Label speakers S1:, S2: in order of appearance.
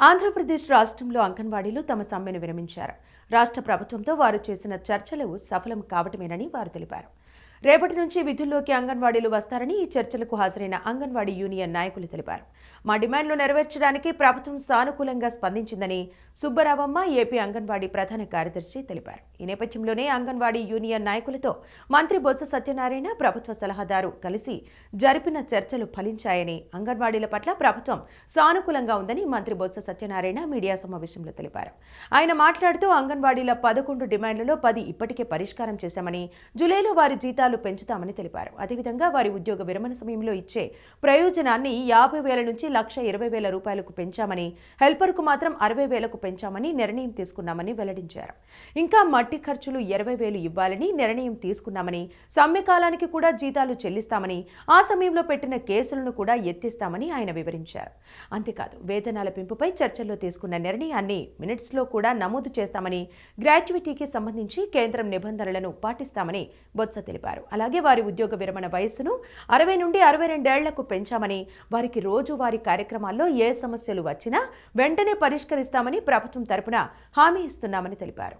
S1: ఆంధ్రప్రదేశ్ రాష్ట్రంలో అంగన్వాడీలు తమ సమ్మెను విరమించారు. రాష్ట్ర ప్రభుత్వంతో వారు చేసిన చర్చలు సఫలం కావటమేనని వారు తెలిపారు. రేపటి నుంచి విధుల్లోకి అంగన్వాడీలు వస్తారని ఈ చర్చలకు హాజరైన అంగన్వాడీ యూనియన్ నాయకులు తెలిపారు. మా డిమాండ్లు నెరవేర్చడానికి ప్రభుత్వం సానుకూలంగా స్పందించిందని సుబ్బరావమ్మ ఏపీ అంగన్వాడీ ప్రధాన కార్యదర్శి తెలిపారు. ఈ నేపథ్యంలోనే అంగన్వాడీ యూనియన్ నాయకులతో మంత్రి బొత్స సత్యనారాయణ ప్రభుత్వ సలహాదారు కలిసి జరిపిన చర్చలు ఫలించాయని అంగన్వాడీల పట్ల ప్రభుత్వం సానుకూలంగా ఉందని మంత్రి బొత్స సత్యనారాయణ మీడియా సమావేశంలో తెలిపారు. ఆయన మాట్లాడుతూ అంగన్వాడీల పదకొండు డిమాండ్లలో పది ఇప్పటికే పరిష్కారం చేశామని జూలైలో వారి జీతాలు పెంచుతామని తెలిపారు. అదేవిధంగా వారి ఉద్యోగ విరమణ సమయంలో ఇచ్చే ప్రయోజనాన్ని యాభై వేల నుంచి లక్ష ఇరవై వేల రూపాయలకు పెంచామని హెల్పర్కు మాత్రం అరవై వేలకు పెంచామని నిర్ణయం తీసుకున్నామని వెల్లడించారు. ఇంకా మట్టి ఖర్చులు ఇరవై వేలు ఇవ్వాలని నిర్ణయం తీసుకున్నామని సమ్మె కాలానికి కూడా జీతాలు చెల్లిస్తామని ఆ సమయంలో పెట్టిన కేసులను కూడా ఎత్తిస్తామని ఆయన వివరించారు. అంతేకాదు వేతనాల పెంపుపై చర్చల్లో తీసుకున్న నిర్ణయాన్ని మినిట్స్లో కూడా నమోదు చేస్తామని గ్రాట్యుయిటీకి సంబంధించి కేంద్రం నిబంధనలను పాటిస్తామని బొత్స తెలిపారు. అలాగే వారి ఉద్యోగ విరమణ వయస్సును అరవై నుండి అరవై రెండేళ్ళకు పెంచామని వారికి రోజువారీ కార్యక్రమాల్లో ఏ సమస్యలు వచ్చినా వెంటనే పరిష్కరిస్తామని ప్రభుత్వం తరపున హామీ ఇస్తున్నామని తెలిపారు.